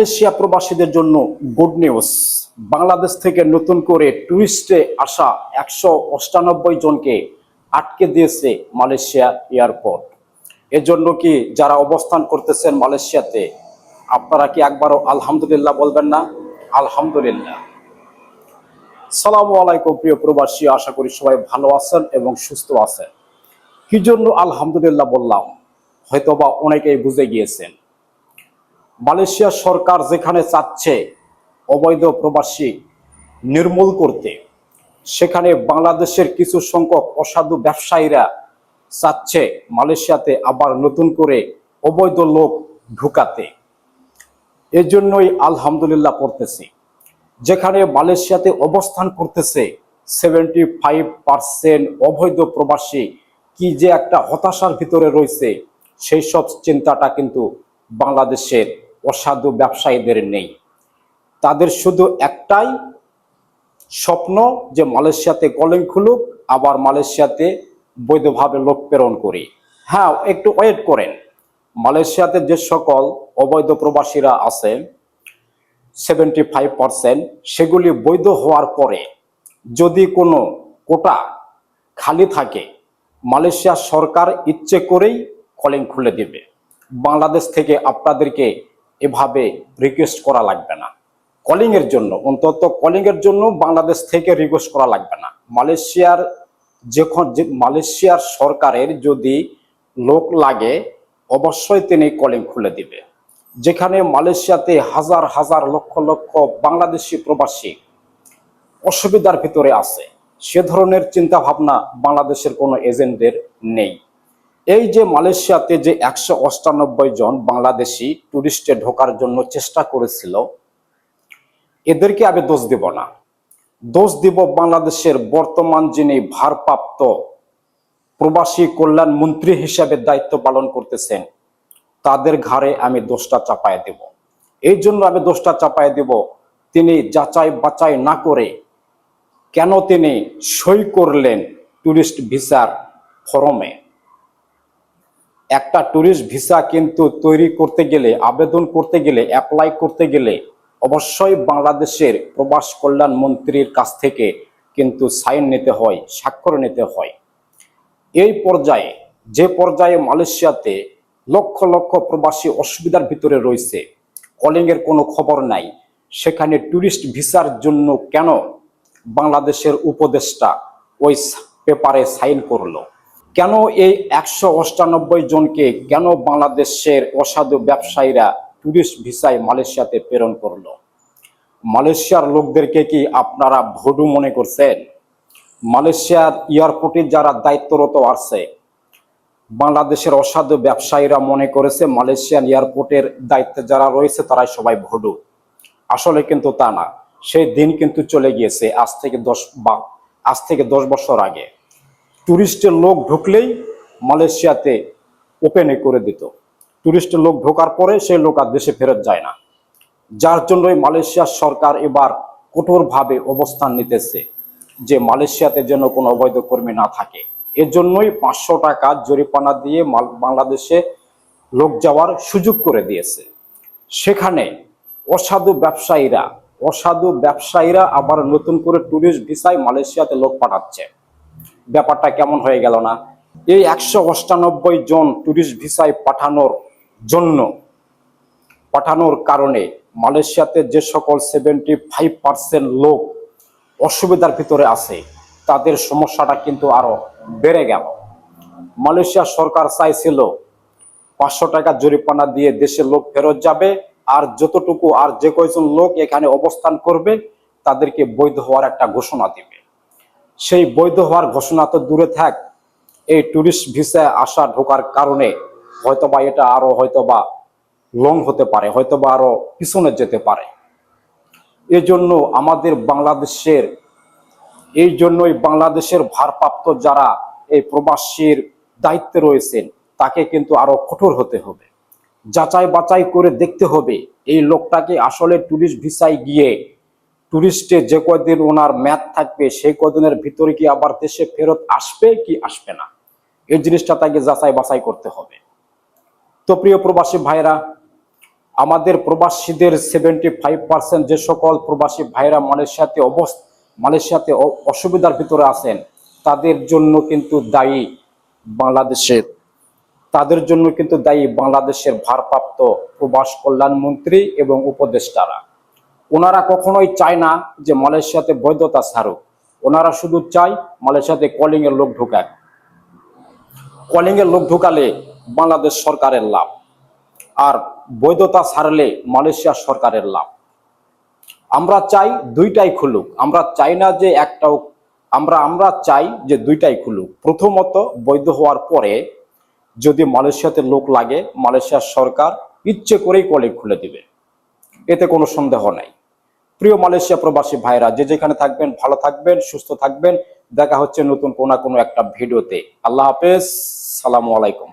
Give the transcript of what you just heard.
Malaysia প্রবাসীদের জন্য good news Bangladesh থেকে নতুন করে টুরিস্টে আসা একশো অষ্টানব্বই জনকে আটকে দিয়েছে মালয়েশিয়া এয়ারপোর্ট। এজন্য কি যারা অবস্থান করতেছেন মালয়েশিয়াতে, আপনারা কি একবারও আলহামদুলিল্লাহ বলবেন না? আলহামদুলিল্লাহ। সালামু আলাইকুম প্রিয় প্রবাসী, আশা করি সবাই ভালো আছেন এবং সুস্থ আছেন। কি জন্য আলহামদুলিল্লাহ বললাম? হয়তোবা অনেকেই বুঝে গিয়েছেন। মালয়েশিয়া সরকার যেখানে চাচ্ছে অবৈধ প্রবাসী নির্মূল করতে, সেখানে বাংলাদেশের কিছু সংখ্যক অসাধু ব্যবসায়ীরা চাচ্ছে মালয়েশিয়াতে আবার নতুন করে অবৈধ লোক ঢুকাতে। এজন্যই আলহামদুলিল্লাহ পড়তেছি যেখানে মালয়েশিয়াতে অবস্থান করতেছে সেভেন্টি ফাইভ পার্সেন্ট অবৈধ প্রবাসী কি যে একটা হতাশার ভিতরে রয়েছে, সেই সব চিন্তাটা কিন্তু বাংলাদেশের অসাধু ব্যবসায়ীদের নেই। তাদের শুধু একটাই স্বপ্ন যে মালয়েশিয়াতে কলিং খুলুক, আবার মালয়েশিয়াতে বৈধভাবে লোক প্রেরণ করি। হ্যাঁ একটু ওয়েট করেন। মালয়েশিয়াতে যে সকল অবৈধ প্রবাসীরা আছে সেভেন্টি ফাইভ পার্সেন্ট সেগুলি বৈধ হওয়ার পরে যদি কোনো কোটা খালি থাকে, মালয়েশিয়া সরকার ইচ্ছে করেই কলিং খুলে দেবে। বাংলাদেশ থেকে আপনাদেরকে এভাবে রিকোয়েস্ট করা লাগবে না। কলিং এর জন্য, অন্তত কলিং এর জন্য বাংলাদেশ থেকে রিকোয়েস্ট করা লাগবে না। মালয়েশিয়ার যখন মালয়েশিয়ার সরকারের যদি লোক লাগে, অবশ্যই তিনি কলিং খুলে দিবে। যেখানে মালয়েশিয়াতে হাজার হাজার লক্ষ লক্ষ বাংলাদেশি প্রবাসী অসুবিধার ভিতরে আছে। সে ধরনের চিন্তা ভাবনা বাংলাদেশের কোনো এজেন্টদের নেই। এই যে মালয়েশিয়াতে যে একশো অষ্টানব্বই জন বাংলাদেশি টুরিস্টে ঢোকার জন্য চেষ্টা করেছিল, এদেরকে আমি দোষ দেব না। দোষ দিব বাংলাদেশের বর্তমান যিনি ভারপ্রাপ্ত প্রবাসী কল্যাণ মন্ত্রী হিসাবে দায়িত্ব পালন করতেছেন, তাদের ঘাড়ে আমি দোষটা চাপায় দেব। এই জন্য আমি দোষটা চাপায় দেব, তিনি যাচাই বাচাই না করে কেন তিনি সই করলেন টুরিস্ট ভিসার ফরমে। একটা ট্যুরিস্ট ভিসা কিন্তু তৈরি করতে গেলে, আবেদন করতে গেলে অ্যাপ্লাই করতে গেলে অবশ্যই বাংলাদেশের প্রবাস কল্যাণ মন্ত্রীর কাছ থেকে কিন্তু সাইন নিতে হয়, স্বাক্ষর নিতে হয়। এই পর্যায়ে, যে পর্যায়ে মালয়েশিয়াতে লক্ষ লক্ষ প্রবাসী অসুবিধার ভিতরে রয়েছে কলিং এর কোনো খবর নাই, সেখানে টুরিস্ট ভিসার জন্য কেন বাংলাদেশের উপদেষ্টা ওই পেপারে সাইন করল? কেন এই একশো অষ্টানব্বই জনকে কেন বাংলাদেশের অসাধু ব্যবসায়ীরা টুরিস্ট ভিসায় মালয়েশিয়াতে প্রেরণ করল? মালয়েশিয়ার লোকদেরকে কি আপনারা ভোডু মনে করছেন? মালয়েশিয়ার এয়ারপোর্টে যারা দায়িত্বরত আছে, বাংলাদেশের অসাধু ব্যবসায়ীরা মনে করেছে মালয়েশিয়ান এয়ারপোর্টের দায়িত্বে যারা রয়েছে তারাই সবাই ভোডু। আসলে কিন্তু তা না। সেই দিন কিন্তু চলে গিয়েছে, আজ থেকে দশ বা আজ থেকে দশ বছর আগে। টুরিস্টের লোক ঢুকলেই মালয়েশিয়াতে ওপেনে করে দিত। টুরিস্টের লোক ঢোকার পরে সেই লোক আর দেশে ফেরত যায় না। যার জন্যই মালয়েশিয়ার সরকার এবার কঠোরভাবে অবস্থান নিতেছে যে মালয়েশিয়াতে যেন কোনো অবৈধ কর্মী না থাকে। এর জন্যই পাঁচশো টাকা জরিপানা দিয়ে বাংলাদেশে লোক যাওয়ার সুযোগ করে দিয়েছে। সেখানে অসাধু ব্যবসায়ীরা অসাধু ব্যবসায়ীরা আবার নতুন করে ট্যুরিস্ট ভিসায় মালয়েশিয়াতে লোক পাঠাচ্ছে। ব্যাপারটা কেমন হয়ে গেল না? এই একশো অষ্টানব্বই জন ট্যুরিস্ট ভিসায় পাঠানোর জন্য, পাঠানোর কারণে মালয়েশিয়াতে যে সকল সেভেন্টি ফাইভ পার্সেন্ট লোক অসুবিধার ভিতরে আছে, তাদের সমস্যাটা কিন্তু আরও বেড়ে গেল। মালয়েশিয়া সরকার চাইছিল পাঁচশো টাকা জরিপানা দিয়ে দেশের লোক ফেরত যাবে, আর যতটুকু আর যে কয়জন লোক এখানে অবস্থান করবে, তাদেরকে বৈধ হওয়ার একটা ঘোষণা দিবে। সেই বৈধ হওয়ার ঘোষণা তো দূরে থাক। এই টুরিস্ট ভিসায় আসা ঢোকার কারণে হয়তোবা এটা আরও হয়তোবা লং হতে পারে, হয়তোবা আরও পিছনে যেতে পারে। এজন্য আমাদের বাংলাদেশের এই জন্যই বাংলাদেশের ভারপ্রাপ্ত যারা এই প্রবাসীর দায়িত্বে রয়েছেন, তাকে কিন্তু আরও কঠোর হতে হবে। যাচাই বাছাই করে দেখতে হবে এই লোকটাকে আসলে ট্যুরিস্ট ভিসায় গিয়ে টুরিস্টে যে কয়দিন ওনার ম্যাথ থাকবে, সেই কদিনের ভিতরে কি আবার দেশে ফেরত আসবে কি আসবে না? এই জিনিসটা তাকে যাচাই বাছাই করতে হবে। তো প্রিয় প্রবাসী ভাইরা আমাদের প্রবাসীদের সেভেন্টি ফাইভ পার্সেন্ট যে সকল প্রবাসী ভাইরা মালয়েশিয়াতে অবস মালয়েশিয়াতে অসুবিধার ভিতরে আছেন, তাদের জন্য কিন্তু দায়ী বাংলাদেশের, তাদের জন্য কিন্তু দায়ী বাংলাদেশের ভারপ্রাপ্ত প্রবাস কল্যাণ মন্ত্রী এবং উপদেষ্টারা। ওনারা কখনোই চায় না যে মালয়েশিয়াতে বৈধতা ছাড়ুক ওনারা শুধু চায় মালয়েশিয়াতে কলিং এর লোক ঢুকাক। কলিং এর লোক ঢুকালে বাংলাদেশ সরকারের লাভ। আর বৈধতা ছাড়লে মালয়েশিয়া সরকারের লাভ। আমরা চাই দুইটাই খুলুক। আমরা চাই না যে একটাও আমরা আমরা চাই যে দুইটাই খুলুক। প্রথমত বৈধ হওয়ার পরে যদি মালয়েশিয়াতে লোক লাগে, মালয়েশিয়ার সরকার ইচ্ছে করেই কলিং খুলে দিবে। এতে কোনো সন্দেহ নাই। প্রিয় মালয়েশিয়া প্রবাসী ভাইরা, যে যেখানে থাকবেন, ভালো থাকবেন, সুস্থ থাকবেন। দেখা হচ্ছে নতুন কোনো না কোনো একটা ভিডিওতে। আল্লাহ হাফেজ। সালামু আলাইকুম।